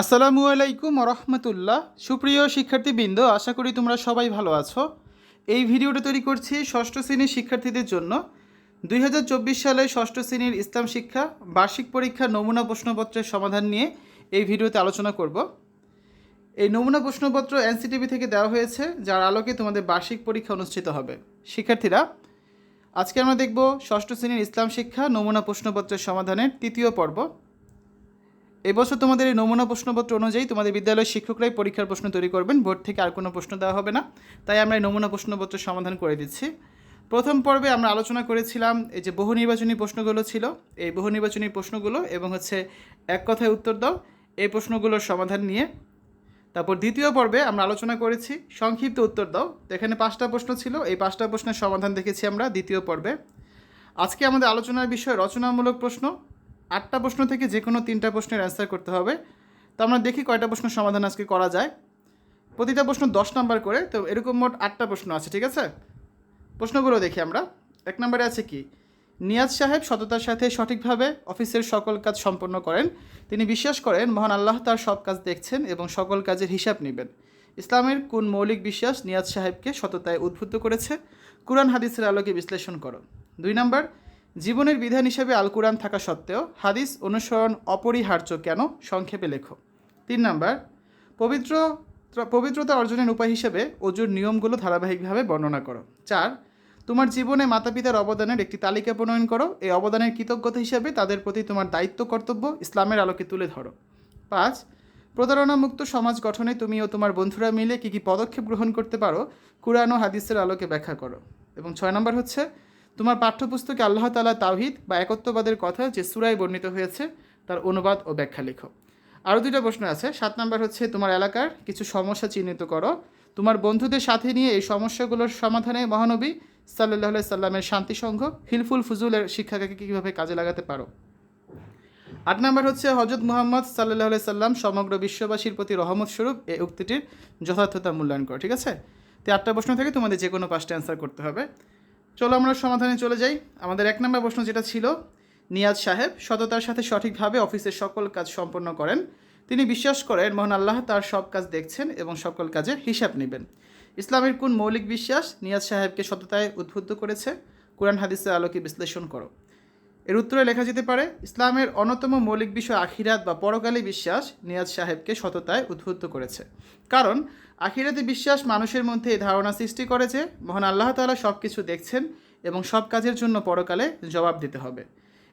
আসসালামু আলাইকুম রহমতুল্লাহ সুপ্রিয় শিক্ষার্থীবৃন্দ, আশা করি তোমরা সবাই ভালো আছো। এই ভিডিওটা তৈরি করছি ষষ্ঠ শ্রেণির শিক্ষার্থীদের জন্য। দুই হাজার চব্বিশ সালে ষষ্ঠ শ্রেণির ইসলাম শিক্ষা বার্ষিক পরীক্ষা নমুনা প্রশ্নপত্রের সমাধান নিয়ে এই ভিডিওতে আলোচনা করব। এই নমুনা প্রশ্নপত্র এনসিটিভি থেকে দেওয়া হয়েছে, যার আলোকে তোমাদের বার্ষিক পরীক্ষা অনুষ্ঠিত হবে। শিক্ষার্থীরা, আজকে আমরা দেখব ষষ্ঠ শ্রেণির ইসলাম শিক্ষা নমুনা প্রশ্নপত্রের সমাধানের তৃতীয় পর্ব। এবছর তোমাদের এই নমুনা প্রশ্নপত্র অনুযায়ী তোমাদের বিদ্যালয়ের শিক্ষকরাই পরীক্ষার প্রশ্ন তৈরি করবেন। বোর্ড থেকে আর কোনো প্রশ্ন দেওয়া হবে না। তাই আমরা এই নমুনা প্রশ্নপত্র সমাধান করে দিচ্ছি। প্রথম পর্বে আমরা আলোচনা করেছিলাম এই যে বহু নির্বাচনী প্রশ্নগুলো ছিল। এই বহু নির্বাচনী প্রশ্নগুলো এবং হচ্ছে এক কথায় উত্তর দাও এই প্রশ্নগুলোর সমাধান নিয়ে তারপর দ্বিতীয় পর্বে আমরা আলোচনা করেছি সংক্ষিপ্ত উত্তর দাও। এখানে পাঁচটা প্রশ্ন ছিল। এই পাঁচটা প্রশ্নের সমাধান দেখেছি আমরা দ্বিতীয় পর্বে। আজকে আমাদের আলোচনার বিষয় রচনামূলক প্রশ্ন। আটটা প্রশ্ন থেকে যে কোনো তিনটা প্রশ্নের অ্যান্সার করতে হবে। তো আমরা দেখি কয়টা প্রশ্ন সমাধান আজকে করা যায়। প্রতিটা প্রশ্ন দশ নাম্বার করে, তো এরকম মোট আটটা প্রশ্ন আছে, ঠিক আছে? প্রশ্নগুলো দেখি আমরা। এক নম্বরে আছে কি? নিয়াজ সাহেব সততার সাথে সঠিকভাবে অফিসের সকল কাজ সম্পন্ন করেন। তিনি বিশ্বাস করেন, মহান আল্লাহ তার সব কাজ দেখছেন এবং সকল কাজের হিসাব নেবেন। ইসলামের কোন মৌলিক বিশ্বাস নিয়াজ সাহেবকে সততায় উদ্বুদ্ধ করেছে? কোরআন, হাদিসের আলোকে বিশ্লেষণ করো। দুই নম্বর জীবনের বিধান হিসেবে আল কোরআন থাকা সত্ত্বেও হাদিস অনুসরণ অপরিহার্য কেন? সংক্ষেপে লেখো। তিন নম্বর, পবিত্র, পবিত্রতা অর্জনের উপায় হিসেবে অজুর নিয়মগুলো ধারাবাহিকভাবে বর্ণনা করো। চার, তোমার জীবনে মাতা পিতার অবদানের একটি তালিকা প্রণয়ন করো। এই অবদানের কৃতজ্ঞতা হিসেবে তাদের প্রতি তোমার দায়িত্ব, কর্তব্য ইসলামের আলোকে তুলে ধরো। পাঁচ, প্রতারণামুক্ত সমাজ গঠনে তুমি ও তোমার বন্ধুরা মিলে কী কী পদক্ষেপ গ্রহণ করতে পারো? কোরআন ও হাদিসের আলোকে ব্যাখ্যা করো। এবং ছয় নম্বর হচ্ছে তোমার পাঠ্যপুস্তকে আল্লাহ তালা তাওহিদ বা একত্ববাদের কথা যে সুরায় বর্ণিত হয়েছে, তার অনুবাদ ও ব্যাখ্যা লেখো। আরও দুইটা প্রশ্ন আছে। সাত নাম্বার হচ্ছে, তোমার এলাকার কিছু সমস্যা চিহ্নিত করো। তোমার বন্ধুদের সাথে নিয়ে এই সমস্যাগুলোর সমাধানে মহানবী সাল্লাহ সাল্লামের শান্তি সংঘ হিলফুল ফুজুলের শিক্ষাকে কীভাবে কাজে লাগাতে পারো? আট নাম্বার হচ্ছে হজরত মুহাম্মদ সাল্লাহ সাল্লাম সমগ্র বিশ্ববাসীর প্রতি রহমত স্বরূপ এই উক্তিটির যথার্থতা মূল্যায়ন করো, ঠিক আছে? তো আটটা প্রশ্ন থেকে, তোমাদের যে কোনো পাঁচটা অ্যান্সার করতে হবে। চলো আমরা সমাধানে চলে যাই। আমাদের এক নম্বর প্রশ্ন যেটা ছিল, নিয়াজ সাহেব সততার সাথে সঠিকভাবে অফিসের সকল কাজ সম্পন্ন করেন। তিনি বিশ্বাস করেন, মহান আল্লাহ তার সব কাজ দেখছেন এবং সকল কাজের হিসাব নেবেন। ইসলামের কোন মৌলিক বিশ্বাস নিয়াজ সাহেবকে সততায় উদ্বুদ্ধ করেছে? কোরআন হাদিসের আলোকে বিশ্লেষণ করো। এর উত্তরে লেখা যেতে পারে, ইসলামের অন্যতম মৌলিক বিষয় আখিরাত বা পরকালী বিশ্বাস নিয়াজ সাহেবকে সততায় উদ্বুদ্ধ করেছে। কারণ, আখিরাতে বিশ্বাস মানুষের মধ্যে এই ধারণা সৃষ্টি করে যে মহান আল্লাহ তালা সব কিছু দেখছেন এবং সব কাজের জন্য পরকালে জবাব দিতে হবে।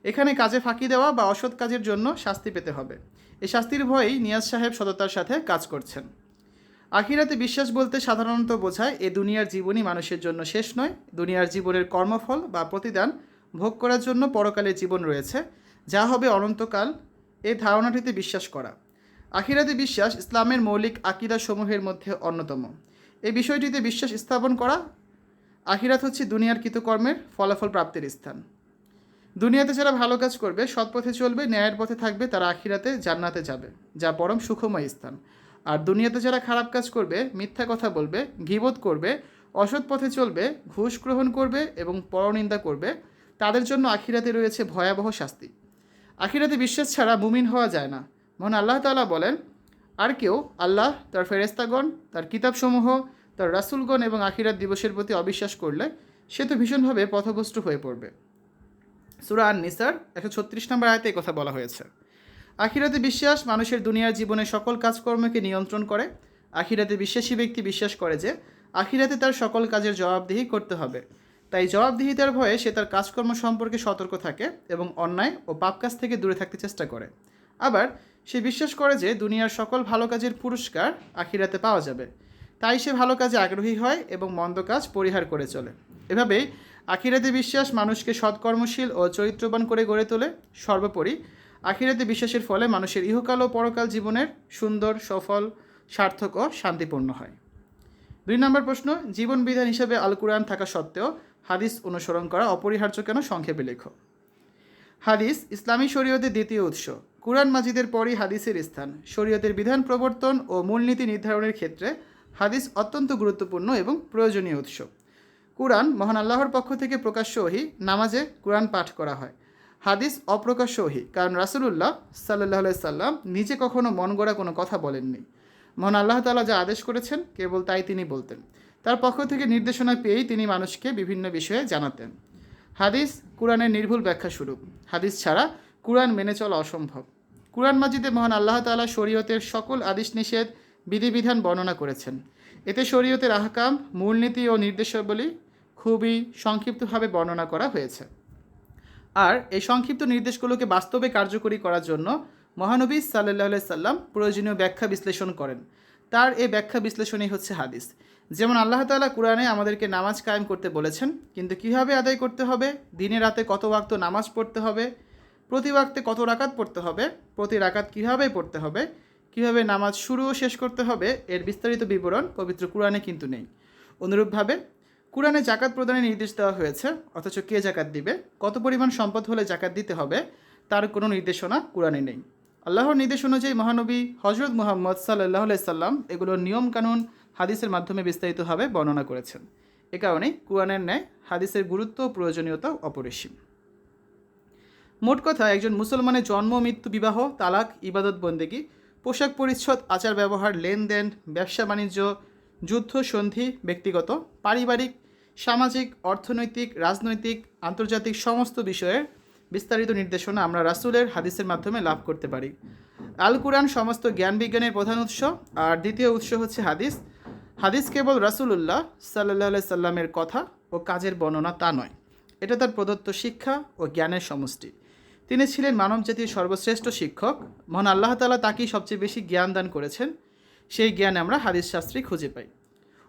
এখানে কাজে ফাঁকি দেওয়া বা অসৎ কাজের জন্য শাস্তি পেতে হবে। এই শাস্তির ভয়েই নিয়াজ সাহেব সততার সাথে কাজ করছেন। আখিরাতে বিশ্বাস বলতে সাধারণত বোঝায়, এ দুনিয়ার জীবনই মানুষের জন্য শেষ নয়। দুনিয়ার জীবনের কর্মফল বা প্রতিদান ভোগ করার জন্য পরকালের জীবন রয়েছে, যা হবে অনন্তকাল এই ধারণাটিতে বিশ্বাস করা। আখিরাতে বিশ্বাস ইসলামের মৌলিক আকিদা সমূহের মধ্যে অন্যতম। এই বিষয়টিতে বিশ্বাস স্থাপন করা আখিরাত হচ্ছে দুনিয়ার কৃতকর্মের ফলাফল প্রাপ্তির স্থান। দুনিয়াতে যারা ভালো কাজ করবে, সৎ পথে চলবে, ন্যায়ের পথে থাকবে, তারা আখিরাতে জান্নাতে যাবে, যা পরম সুখময় স্থান। আর দুনিয়াতে যারা খারাপ কাজ করবে, মিথ্যা কথা বলবে ঘিবোধ করবে, অসৎ পথে চলবে, ঘুষ গ্রহণ করবে এবং পরনিন্দা করবে তাদের জন্য আখিরাতে রয়েছে ভয়াবহ শাস্তি। আখিরাতে বিশ্বাস ছাড়া মুমিন হওয়া যায় না। মহান আল্লাহ তালা বলেন, আর কেউ আল্লাহ, তার ফেরেস্তাগণ তার কিতাবসমূহ, তার রাসুলগণ এবং আখিরাত দিবসের প্রতি অবিশ্বাস করলে সে তো ভীষণভাবে পথভ্রষ্ট হয়ে পড়বে। সুরা আন নিসার একশো ছত্রিশ নম্বর আয়তে এই কথা বলা হয়েছে। আখিরাতে বিশ্বাস মানুষের দুনিয়ার জীবনে সকল কাজকর্মকে নিয়ন্ত্রণ করে। আখিরাতে বিশ্বাসী ব্যক্তি বিশ্বাস করে যে, আখিরাতে তার সকল কাজের জবাবদিহি করতে হবে। তাই জবাবদিহিতার ভয়ে সে তার কাজকর্ম সম্পর্কে সতর্ক থাকে এবং অন্যায় ও পাপ কাজ থেকে দূরে থাকতে চেষ্টা করে। আবার সে বিশ্বাস করে যে দুনিয়ার সকল ভালো কাজের পুরস্কার আখিরাতে পাওয়া যাবে। তাই সে ভালো কাজে আগ্রহী হয় এবং মন্দ কাজ পরিহার করে চলে। এভাবেই আখিরাতে বিশ্বাস মানুষকে সৎকর্মশীল ও চরিত্রবান করে গড়ে তোলে। সর্বোপরি, আখিরাতে বিশ্বাসের ফলে মানুষের ইহকাল ও পরকাল জীবনের সুন্দর, সফল, সার্থক ও শান্তিপূর্ণ হয়। দুই নম্বর প্রশ্ন, জীবন বিধান হিসেবে আল কোরআন থাকা সত্ত্বেও হাদিস অনুসরণ করা অপরিহার্য কেন? সংক্ষেপে লেখো। হাদিস, ইসলামী শরীয়তের দ্বিতীয় উৎস। কুরআন মাজিদের পরই হাদিসের স্থান। শরীয়তের বিধান প্রবর্তন ও মূলনীতি নির্ধারণের ক্ষেত্রে হাদিস অত্যন্ত গুরুত্বপূর্ণ এবং প্রয়োজনীয় উৎস। কুরআন মহান আল্লাহর পক্ষ থেকে প্রকাশ্য ওহি, নামাজে কুরআন পাঠ করা হয়। হাদিস অপ্রকাশ্য ওহি, কারণ রাসুলুল্লাহ সাল্লাহ সাল্লাম নিজে কখনো মন গড়া কোনো কথা বলেননি। মহান আল্লাহ তাআলা যা আদেশ করেছেন, কেবল তাই তিনি বলতেন। তার পক্ষ থেকে নির্দেশনা পেয়েই তিনি মানুষকে বিভিন্ন বিষয়ে জানাতেন। হাদিস কোরআনের নির্ভুল ব্যাখ্যা স্বরূপ। হাদিস ছাড়া কোরআন মেনে চলা অসম্ভব। কোরআন মাজিদে মহান আল্লাহ তাআলা শরীয়তের সকল আদেশ নিষেধ বিধিবিধান বর্ণনা করেছেন। এতে শরীয়তের আহকাম, মূলনীতি ও নির্দেশাবলী খুবই সংক্ষিপ্তভাবে বর্ণনা করা হয়েছে। আর এই সংক্ষিপ্ত নির্দেশগুলোকে বাস্তবে কার্যকরী করার জন্য মহানবী সাল্লাহ সাল্লাম প্রয়োজনীয় ব্যাখ্যা বিশ্লেষণ করেন। তার এই ব্যাখ্যা বিশ্লেষণই হচ্ছে হাদিস। যেমন আল্লাহ তাআলা কোরআনে আমাদেরকে নামাজ কায়েম করতে বলেছেন, কিন্তু কীভাবে আদায় করতে হবে? দিনে রাতে কত ওয়াক্ত নামাজ পড়তে হবে? প্রতি ওয়াক্তে কত রাকাত পড়তে হবে? প্রতি রাকাত কীভাবে পড়তে হবে? কীভাবে নামাজ শুরু ও শেষ করতে হবে? এর বিস্তারিত বিবরণ পবিত্র কোরআনে কিন্তু নেই। অনুরূপভাবে, কোরআনে জাকাত প্রদানের নির্দেশ দেওয়া হয়েছে, অথচ কে জাকাত দিবে? কত পরিমাণ সম্পদ হলে জাকাত দিতে হবে? তার কোনো নির্দেশনা কোরআনে নেই। আল্লাহর নির্দেশ অনুযায়ী মহানবী হজরত মুহাম্মদ সাল্লাহ সাল্লাম এগুলোর নিয়মকানুন হাদিসের মাধ্যমে বিস্তারিতভাবে বর্ণনা করেছেন। এ কারণে কোরআনের ন্যায় হাদিসের গুরুত্ব ও প্রয়োজনীয়তা অপরিসীম। মোট কথা, একজন মুসলমানের জন্ম, মৃত্যু, বিবাহ, তালাক, ইবাদত বন্দেগি, পোশাক পরিচ্ছদ, আচার ব্যবহার, লেনদেন, ব্যবসা বাণিজ্য, যুদ্ধ সন্ধি, ব্যক্তিগত, পারিবারিক, সামাজিক, অর্থনৈতিক, রাজনৈতিক, আন্তর্জাতিক সমস্ত বিষয়ের বিস্তারিত নির্দেশনা আমরা রাসূলের হাদিসের মাধ্যমে লাভ করতে পারি। আল কুরআন সমস্ত জ্ঞান বিজ্ঞানের প্রধান উৎস, আর দ্বিতীয় উৎস হচ্ছে হাদিস। হাদিস কেবল রাসূলুল্লাহ সাল্লাহ সাল্লামের কথা ও কাজের বর্ণনা তা নয়। এটা তার প্রদত্ত শিক্ষা ও জ্ঞানের সমষ্টি। তিনি ছিলেন মানবজাতির সর্বশ্রেষ্ঠ শিক্ষক। মহান আল্লাহ তাআলা তাকেই সবচেয়ে বেশি জ্ঞান দান করেছেন। সেই জ্ঞান আমরা হাদিস শাস্ত্রে খুঁজে পাই।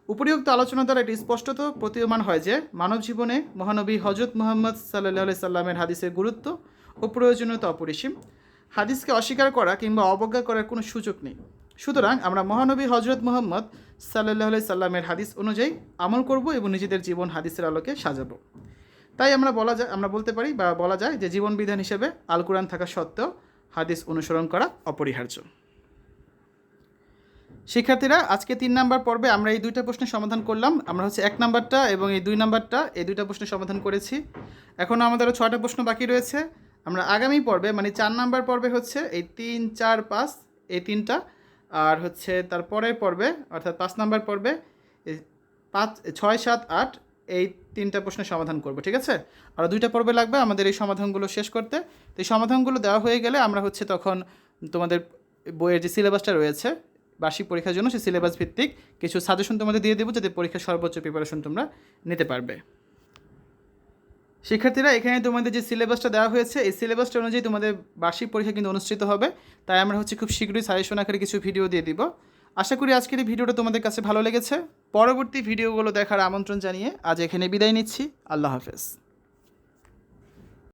উপরিউক্ত আলোচনা দ্বারা এটি স্পষ্টত প্রতীয়মান হয় যে, মানব জীবনে মহানবী হজরত মুহাম্মদ সাল্লাহ সাল্লামের হাদিসের গুরুত্ব ও প্রয়োজনীয়তা অপরিসীম। হাদিসকে অস্বীকার করা কিংবা অবজ্ঞা করার কোনো সুযোগ নেই। সুতরাং আমরা মহানবী হজরত মুহাম্মদ সাল্লাহ সাল্লামের হাদিস অনুযায়ী আমল করব এবং নিজেদের জীবন হাদিসের আলোকে সাজাবো। তাই আমরা বলা যায়, আমরা বলতে পারি বা বলা যায় যে জীবন বিধান হিসেবে আল কোরআন থাকা সত্ত্বেও হাদিস অনুসরণ করা অপরিহার্য। শিক্ষার্থীরা, আজকে তিন নাম্বার পর্বে আমরা এই দুইটা প্রশ্নের সমাধান করলাম। আমরা হচ্ছে এক নাম্বারটা এবং এই দুই নাম্বারটা, এই দুইটা প্রশ্নের সমাধান করেছি। এখনও আমাদের আরও ছয়টা প্রশ্ন বাকি রয়েছে। আমরা আগামী পর্বে মানে চার নাম্বার পর্বে হচ্ছে এই তিন, চার, পাঁচ, এই তিনটা আর হচ্ছে তার পরের পর্বে, অর্থাৎ পাঁচ নাম্বার পর্বে পাঁচ, ছয়, সাত, আট, এই তিনটা প্রশ্নের সমাধান করব, ঠিক আছে? আর দুইটা পর্বে লাগবে আমাদের এই সমাধানগুলো শেষ করতে। তো এই সমাধানগুলো দেওয়া হয়ে গেলে আমরা হচ্ছে তখন তোমাদের বইয়ের যে সিলেবাসটা রয়েছে, বার্ষিক পরীক্ষার জন্য সেই সিলেবাস ভিত্তিক কিছু সাজেশন তোমাদের দিয়ে দেবো, যাতে পরীক্ষার সর্বোচ্চ প্রিপারেশন তোমরা নিতে পারবে। শিক্ষার্থীরা, এখানে তোমাদের যে সিলেবাসটা দেওয়া হয়েছে, এই সিলেবাসটা অনুযায়ী তোমাদের বার্ষিক পরীক্ষা কিন্তু অনুষ্ঠিত হবে। তাই আমরা হচ্ছে খুব শীঘ্রই সাজেশন আকারে কিছু ভিডিও দিয়ে দিব। আশা করি আজকের এই ভিডিওটা তোমাদের কাছে ভালো লেগেছে। পরবর্তী ভিডিওগুলো দেখার আমন্ত্রণ জানিয়ে আজ এখানে বিদায় নিচ্ছি। আল্লাহ হাফেজ।